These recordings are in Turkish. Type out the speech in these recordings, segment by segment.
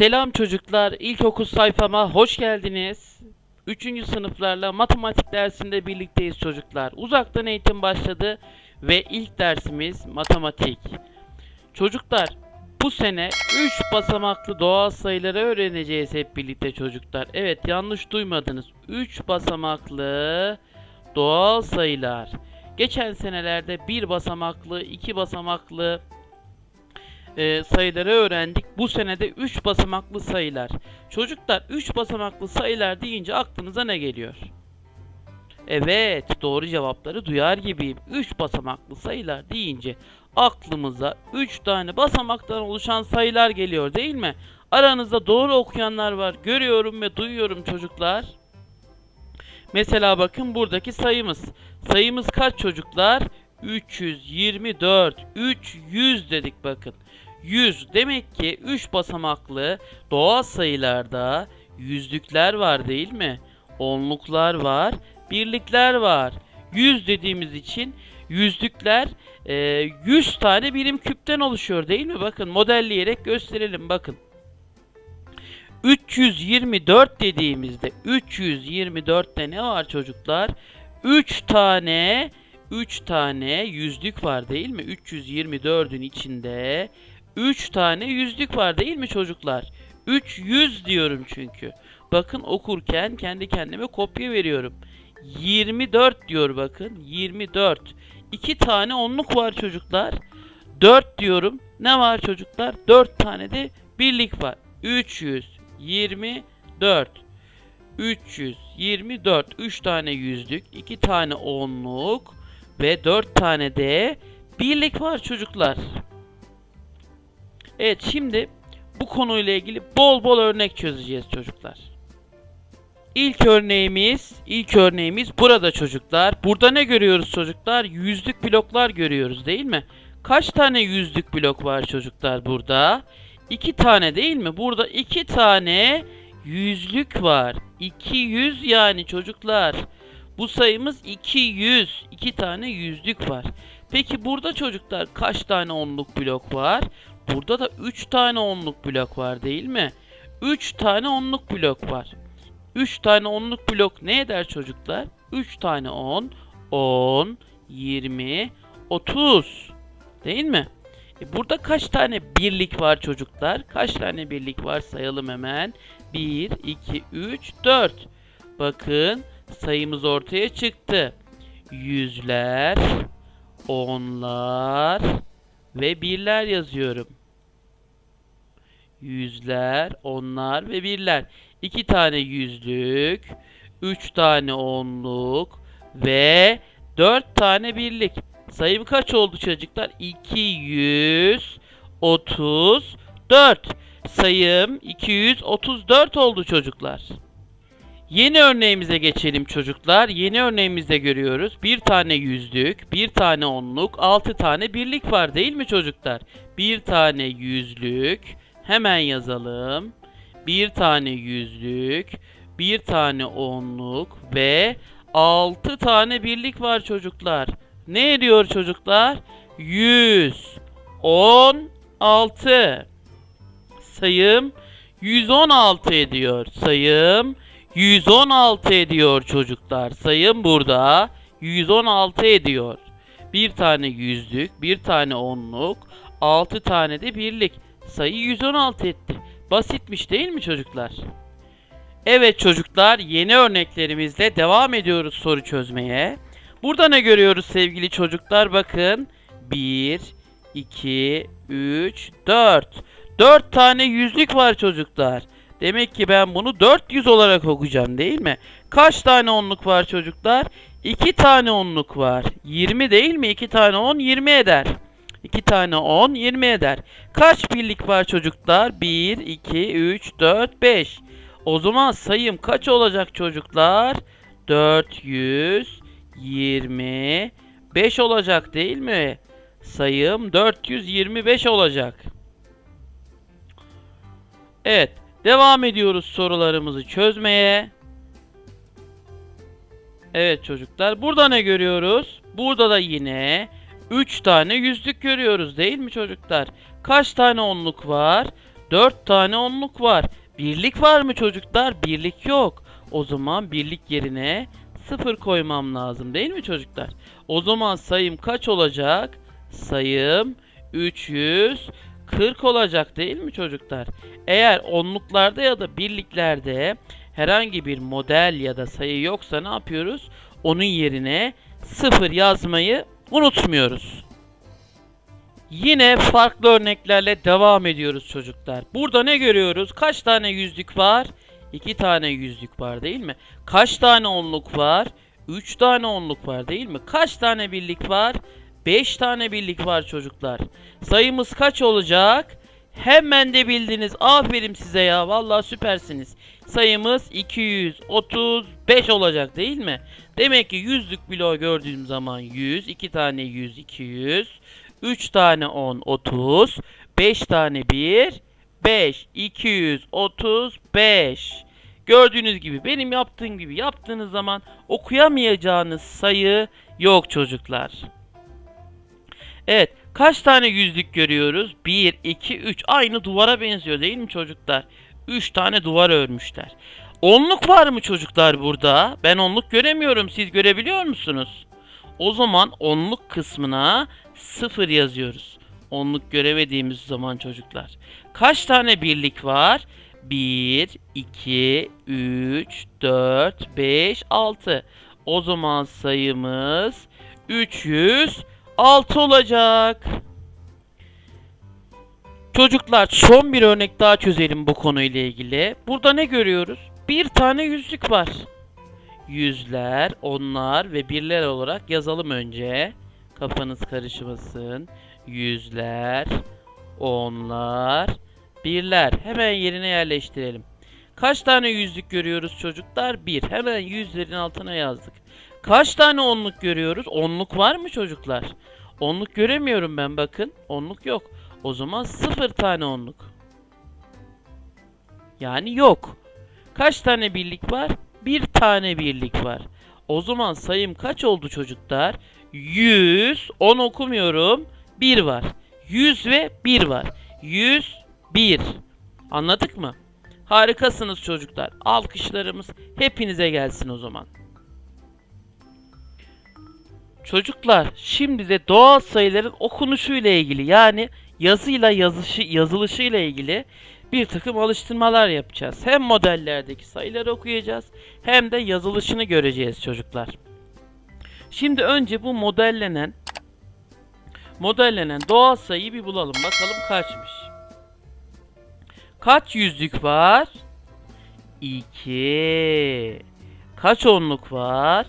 Selam çocuklar, ilkokul sayfama hoş geldiniz. Üçüncü sınıflarla matematik dersinde birlikteyiz çocuklar. Uzaktan eğitim başladı ve ilk dersimiz matematik. Çocuklar, bu sene 3 basamaklı doğal sayıları öğreneceğiz hep birlikte çocuklar. Evet, yanlış duymadınız. 3 basamaklı doğal sayılar. Geçen senelerde bir basamaklı, iki basamaklı e, sayıları öğrendik. Bu senede 3 basamaklı sayılar. Çocuklar 3 basamaklı sayılar deyince aklınıza ne geliyor? Evet, doğru cevapları duyar gibiyim. 3 basamaklı sayılar deyince aklımıza 3 tane basamaktan oluşan sayılar geliyor değil mi? Aranızda doğru okuyanlar var. Görüyorum ve duyuyorum çocuklar. Mesela bakın buradaki sayımız. Sayımız kaç çocuklar? 324. 300 dedik bakın. 100 demek ki 3 basamaklı doğal sayılarda yüzlükler var değil mi? Onluklar var, birlikler var. 100 dediğimiz için yüzlükler e, 100 tane birim küpten oluşuyor değil mi? Bakın modelleyerek gösterelim bakın. 324 dediğimizde 324'te ne var çocuklar? 3 tane 3 tane yüzlük var değil mi? 324'ün içinde 3 tane yüzlük var değil mi çocuklar? 300 diyorum çünkü. Bakın okurken kendi kendime kopya veriyorum. 24 diyor bakın. 24. 2 tane onluk var çocuklar. 4 diyorum. Ne var çocuklar? 4 tane de birlik var. 324. 324. 3 tane yüzlük, 2 tane onluk ve 4 tane de birlik var çocuklar. Evet şimdi bu konuyla ilgili bol bol örnek çözeceğiz çocuklar. İlk örneğimiz, ilk örneğimiz burada çocuklar. Burada ne görüyoruz çocuklar? Yüzlük bloklar görüyoruz değil mi? Kaç tane yüzlük blok var çocuklar burada? İki tane değil mi? Burada iki tane yüzlük var. 200 yani çocuklar. Bu sayımız 200. İki tane yüzlük var. Peki burada çocuklar kaç tane onluk blok var? Burada da 3 tane onluk blok var değil mi? 3 tane onluk blok var. 3 tane onluk blok ne eder çocuklar? 3 tane 10, 10, 20, 30. Değil mi? E burada kaç tane birlik var çocuklar? Kaç tane birlik var sayalım hemen. 1, 2, 3, 4. Bakın sayımız ortaya çıktı. Yüzler, onlar ve birler yazıyorum. Yüzler, onlar ve birler. İki tane yüzlük, üç tane onluk ve dört tane birlik. Sayım kaç oldu çocuklar? 234. Sayım 234 oldu çocuklar. Yeni örneğimize geçelim çocuklar. Yeni örneğimizde görüyoruz. Bir tane yüzlük, bir tane onluk, altı tane birlik var değil mi çocuklar? Bir tane yüzlük, hemen yazalım. Bir tane yüzlük, bir tane onluk ve altı tane birlik var çocuklar. Ne ediyor çocuklar? 116. Sayım 116 ediyor. Sayım 116 ediyor çocuklar. Sayım burada 116 ediyor. Bir tane yüzlük, bir tane onluk, 6 tane de birlik. Sayı 116 etti. Basitmiş değil mi çocuklar? Evet çocuklar, yeni örneklerimizle devam ediyoruz soru çözmeye. Burada ne görüyoruz sevgili çocuklar? Bakın. 1, 2, 3, 4. 4 tane yüzlük var çocuklar. Demek ki ben bunu 400 olarak okuyacağım değil mi? Kaç tane onluk var çocuklar? 2 tane onluk var. 20 değil mi? 2 tane 10 20 eder. 2 tane 10 20 eder. Kaç birlik var çocuklar? 1, 2, 3, 4, 5. O zaman sayım kaç olacak çocuklar? 425 olacak değil mi? Sayım 425 olacak. Evet. Devam ediyoruz sorularımızı çözmeye. Evet çocuklar. Burada ne görüyoruz? Burada da yine 3 tane yüzlük görüyoruz değil mi çocuklar? Kaç tane onluk var? 4 tane onluk var. Birlik var mı çocuklar? Birlik yok. O zaman birlik yerine 0 koymam lazım değil mi çocuklar? O zaman sayım kaç olacak? Sayım 340 olacak değil mi çocuklar? Eğer onluklarda ya da birliklerde herhangi bir model ya da sayı yoksa ne yapıyoruz? Onun yerine 0 yazmayı unutmuyoruz. Yine farklı örneklerle devam ediyoruz çocuklar. Burada ne görüyoruz? Kaç tane yüzlük var? 2 tane yüzlük var değil mi? Kaç tane onluk var? 3 tane onluk var değil mi? Kaç tane birlik var? 5 tane birlik var çocuklar. Sayımız kaç olacak? Hemen de bildiniz. Aferin size ya. Vallahi süpersiniz. Sayımız 235 olacak değil mi? Demek ki yüzlük bloğu gördüğüm zaman 100, 2 tane 100, 200, 3 tane 10, 30, 5 tane 1, 5, 235. Gördüğünüz gibi benim yaptığım gibi yaptığınız zaman okuyamayacağınız sayı yok çocuklar. Evet. Kaç tane yüzlük görüyoruz? 1, 2, 3. Aynı duvara benziyor değil mi çocuklar? 3 tane duvar örmüşler. Onluk var mı çocuklar burada? Ben onluk göremiyorum. Siz görebiliyor musunuz? O zaman onluk kısmına 0 yazıyoruz. Onluk göremediğimiz zaman çocuklar. Kaç tane birlik var? 1, 2, 3, 4, 5, 6. O zaman sayımız 306 olacak. Çocuklar son bir örnek daha çözelim bu konuyla ilgili. Burada ne görüyoruz? Bir tane yüzlük var. Yüzler, onlar ve birler olarak yazalım önce. Kafanız karışmasın. Yüzler, onlar, birler. Hemen yerine yerleştirelim. Kaç tane yüzlük görüyoruz çocuklar? Bir. Hemen yüzlerin altına yazdık. Kaç tane onluk görüyoruz? Onluk var mı çocuklar? Onluk göremiyorum ben bakın. Onluk yok. O zaman sıfır tane onluk. Yani yok. Kaç tane birlik var? Bir tane birlik var. O zaman sayım kaç oldu çocuklar? 100. 10 okumuyorum. 1 var. 100 ve 1 var. 101. Anladık mı? Harikasınız çocuklar. Alkışlarımız hepinize gelsin o zaman. Çocuklar şimdi de doğal sayıların okunuşuyla ilgili yani yazıyla yazışı, yazılışıyla ilgili bir takım alıştırmalar yapacağız. Hem modellerdeki sayıları okuyacağız hem de yazılışını göreceğiz çocuklar. Şimdi önce bu modellenen modellenen doğal sayıyı bir bulalım. Bakalım kaçmış. Kaç yüzlük var? 2. Kaç onluk var?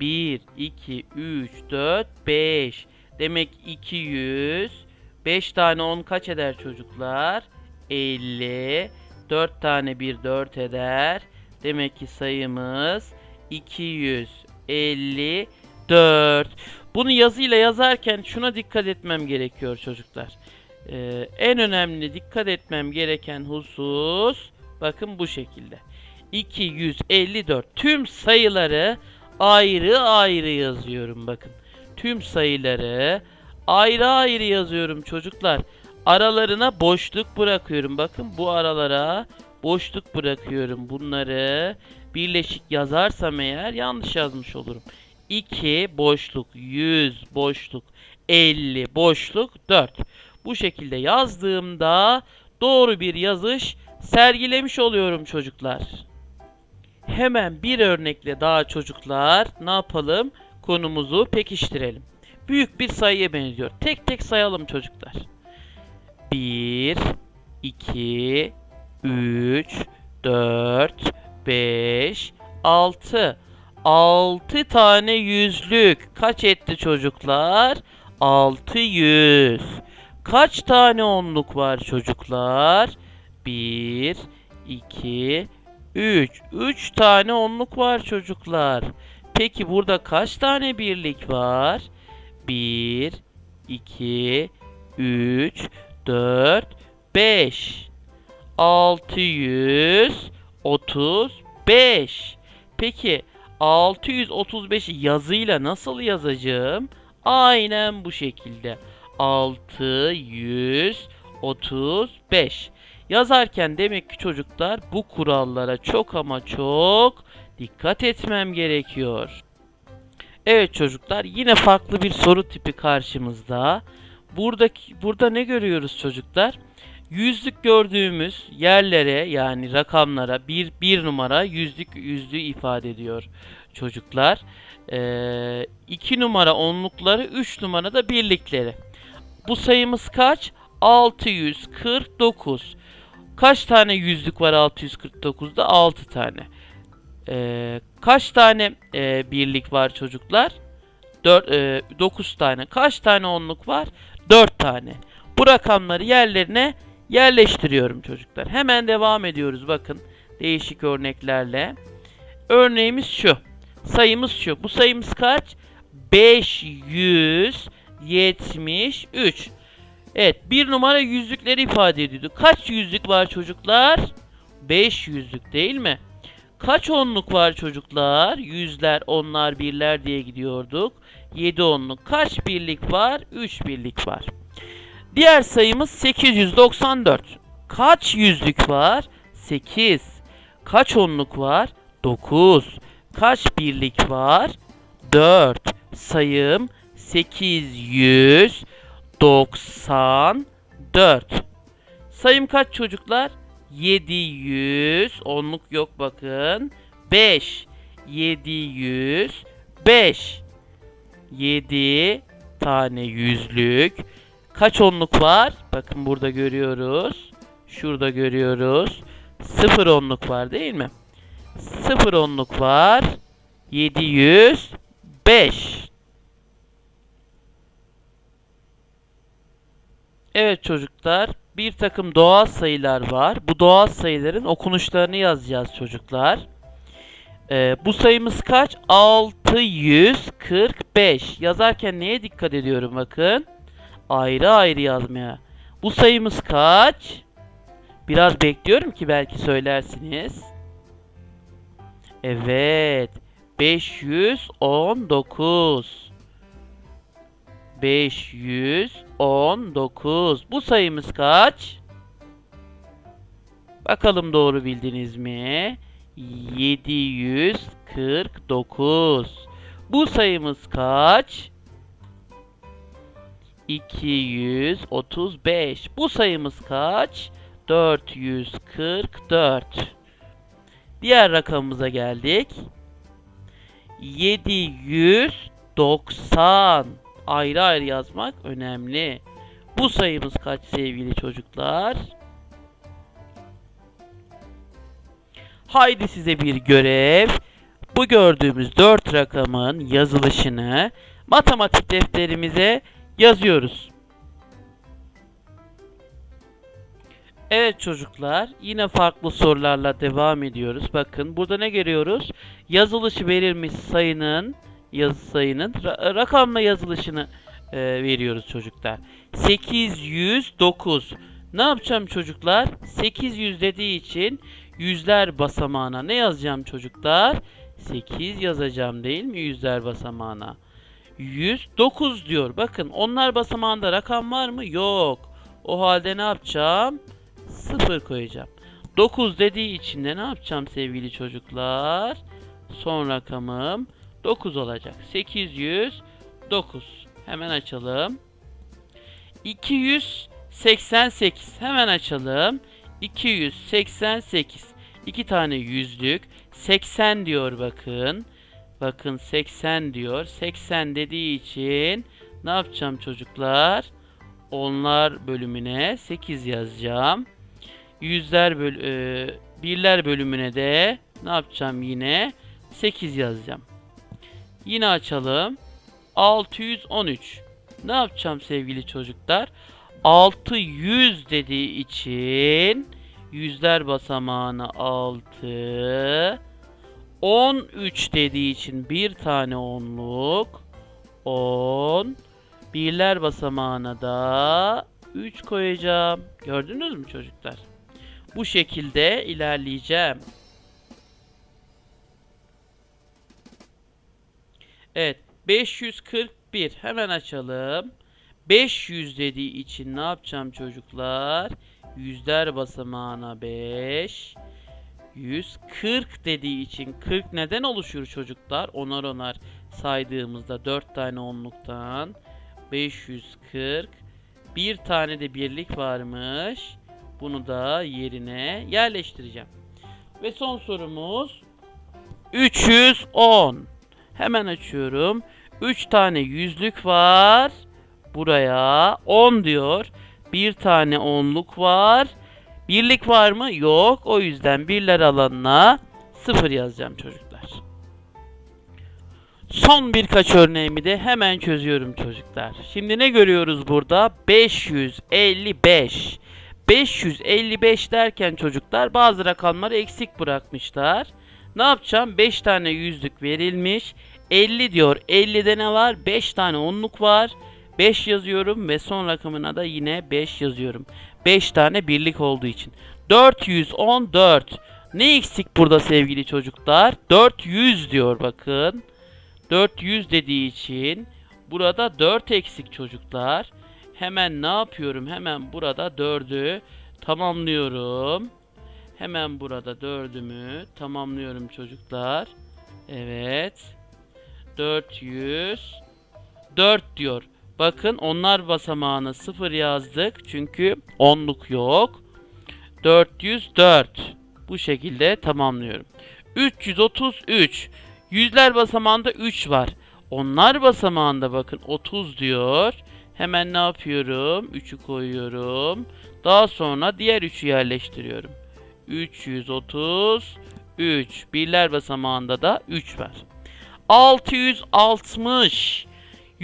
1, 2, 3, 4, 5. Demek 200. 5 tane 10 kaç eder çocuklar? 50. 4 tane 1 4 eder. Demek ki sayımız 254. Bunu yazıyla yazarken şuna dikkat etmem gerekiyor çocuklar. Ee, en önemli dikkat etmem gereken husus bakın bu şekilde. 254 tüm sayıları ayrı ayrı yazıyorum bakın. Tüm sayıları ayrı ayrı yazıyorum çocuklar. Aralarına boşluk bırakıyorum. Bakın bu aralara boşluk bırakıyorum. Bunları birleşik yazarsam eğer yanlış yazmış olurum. 2 boşluk 100 boşluk 50 boşluk 4. Bu şekilde yazdığımda doğru bir yazış sergilemiş oluyorum çocuklar. Hemen bir örnekle daha çocuklar ne yapalım? Konumuzu pekiştirelim. Büyük bir sayıya benziyor. Tek tek sayalım çocuklar. 1 2 3 4 5 6 6 tane yüzlük kaç etti çocuklar? 600. Kaç tane onluk var çocuklar? 1 2 3. 3 tane onluk var çocuklar. Peki burada kaç tane birlik var? 1 2 3 4 5 635 Peki 635'i yazıyla nasıl yazacağım? Aynen bu şekilde. 635. Yazarken demek ki çocuklar bu kurallara çok ama çok dikkat etmem gerekiyor. Evet çocuklar yine farklı bir soru tipi karşımızda. Buradaki burada ne görüyoruz çocuklar? Yüzlük gördüğümüz yerlere yani rakamlara bir, bir numara yüzlük yüzlüğü ifade ediyor çocuklar. Ee, iki numara onlukları, üç numara da birlikleri. Bu sayımız kaç? 649. Kaç tane yüzlük var 649'da? 6 tane. Ee, kaç tane e, birlik var çocuklar? 4, e, 9 tane. Kaç tane onluk var? 4 tane. Bu rakamları yerlerine yerleştiriyorum çocuklar. Hemen devam ediyoruz bakın. Değişik örneklerle. Örneğimiz şu. Sayımız şu. Bu sayımız kaç? 573. Evet bir numara yüzlükleri ifade ediyordu. Kaç yüzlük var çocuklar? 5 yüzlük değil mi? Kaç onluk var çocuklar? Yüzler, onlar, birler diye gidiyorduk. 7 onluk. Kaç birlik var? 3 birlik var. Diğer sayımız 894. Kaç yüzlük var? 8. Kaç onluk var? 9. Kaç birlik var? 4. Sayım 894. Sayım kaç çocuklar? 700. Onluk yok bakın. 5. 705. 7 tane yüzlük. Kaç onluk var? Bakın burada görüyoruz. Şurada görüyoruz. 0 onluk var değil mi? 0 onluk var. 705. Evet çocuklar, bir takım doğal sayılar var. Bu doğal sayıların okunuşlarını yazacağız çocuklar. Ee, bu sayımız kaç? 645. Yazarken neye dikkat ediyorum bakın. Ayrı ayrı yazmaya. Bu sayımız kaç? Biraz bekliyorum ki belki söylersiniz. Evet. 519. 519. Bu sayımız kaç? Bakalım doğru bildiniz mi? 749. Bu sayımız kaç? 235. Bu sayımız kaç? 444. Diğer rakamımıza geldik. 790. Ayrı ayrı yazmak önemli. Bu sayımız kaç sevgili çocuklar? Haydi size bir görev. Bu gördüğümüz 4 rakamın yazılışını matematik defterimize yazıyoruz. Evet çocuklar, yine farklı sorularla devam ediyoruz. Bakın burada ne görüyoruz? Yazılışı verilmiş sayının yazı sayının ra- rakamla yazılışını e, veriyoruz çocuklar. 809. Ne yapacağım çocuklar? 800 dediği için yüzler basamağına ne yazacağım çocuklar? 8 yazacağım değil mi yüzler basamağına? 109 diyor. Bakın onlar basamağında rakam var mı? Yok. O halde ne yapacağım? 0 koyacağım. 9 dediği için de ne yapacağım sevgili çocuklar? Son rakamım 9 olacak. 809. Hemen açalım. 288. Hemen açalım. 288. 2 tane yüzlük. 80 diyor bakın. Bakın 80 diyor. 80 dediği için ne yapacağım çocuklar? Onlar bölümüne 8 yazacağım. Yüzler böl e, birler bölümüne de ne yapacağım yine? 8 yazacağım. Yine açalım. 613. Ne yapacağım sevgili çocuklar? 600 dediği için yüzler basamağına 6 13 dediği için bir tane onluk 10 birler basamağına da 3 koyacağım. Gördünüz mü çocuklar? Bu şekilde ilerleyeceğim. Evet 541 hemen açalım. 500 dediği için ne yapacağım çocuklar? Yüzler basamağına 5. 140 dediği için 40 neden oluşur çocuklar? Onar onar saydığımızda 4 tane onluktan 540 bir tane de birlik varmış. Bunu da yerine yerleştireceğim. Ve son sorumuz 310. Hemen açıyorum. 3 tane yüzlük var. Buraya 10 diyor. Bir tane onluk var. Birlik var mı? Yok. O yüzden birler alanına 0 yazacağım çocuklar. Son birkaç örneğimi de hemen çözüyorum çocuklar. Şimdi ne görüyoruz burada? 555. 555 derken çocuklar bazı rakamları eksik bırakmışlar. Ne yapacağım? 5 tane yüzlük verilmiş. 50 diyor. 50'de ne var? 5 tane onluk var. 5 yazıyorum ve son rakamına da yine 5 yazıyorum. 5 tane birlik olduğu için. 414. Ne eksik burada sevgili çocuklar? 400 diyor bakın. 400 dediği için burada 4 eksik çocuklar. Hemen ne yapıyorum? Hemen burada 4'ü tamamlıyorum. Hemen burada 4'ümü tamamlıyorum çocuklar. Evet. 400 4 diyor. Bakın onlar basamağına 0 yazdık. Çünkü onluk yok. 404. Bu şekilde tamamlıyorum. 333. Yüzler basamağında 3 var. Onlar basamağında bakın 30 diyor. Hemen ne yapıyorum? 3'ü koyuyorum. Daha sonra diğer 3'ü yerleştiriyorum. 333. Birler basamağında da 3 var. 660.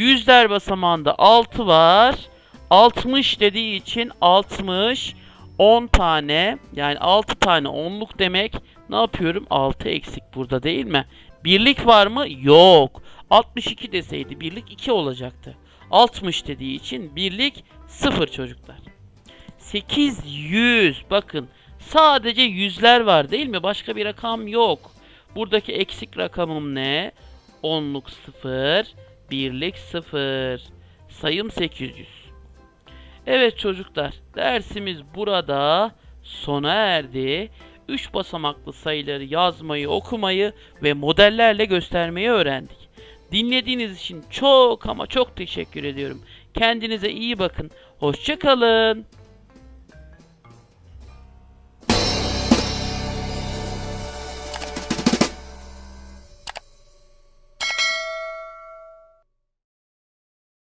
Yüzler basamağında 6 var. 60 dediği için 60 10 tane yani 6 tane onluk demek. Ne yapıyorum? 6 eksik burada değil mi? Birlik var mı? Yok. 62 deseydi birlik 2 olacaktı. 60 dediği için birlik 0 çocuklar. 800 bakın sadece yüzler var değil mi? Başka bir rakam yok. Buradaki eksik rakamım ne? Onluk 0, birlik 0. Sayım 800. Evet çocuklar, dersimiz burada sona erdi. 3 basamaklı sayıları yazmayı, okumayı ve modellerle göstermeyi öğrendik. Dinlediğiniz için çok ama çok teşekkür ediyorum. Kendinize iyi bakın. Hoşçakalın.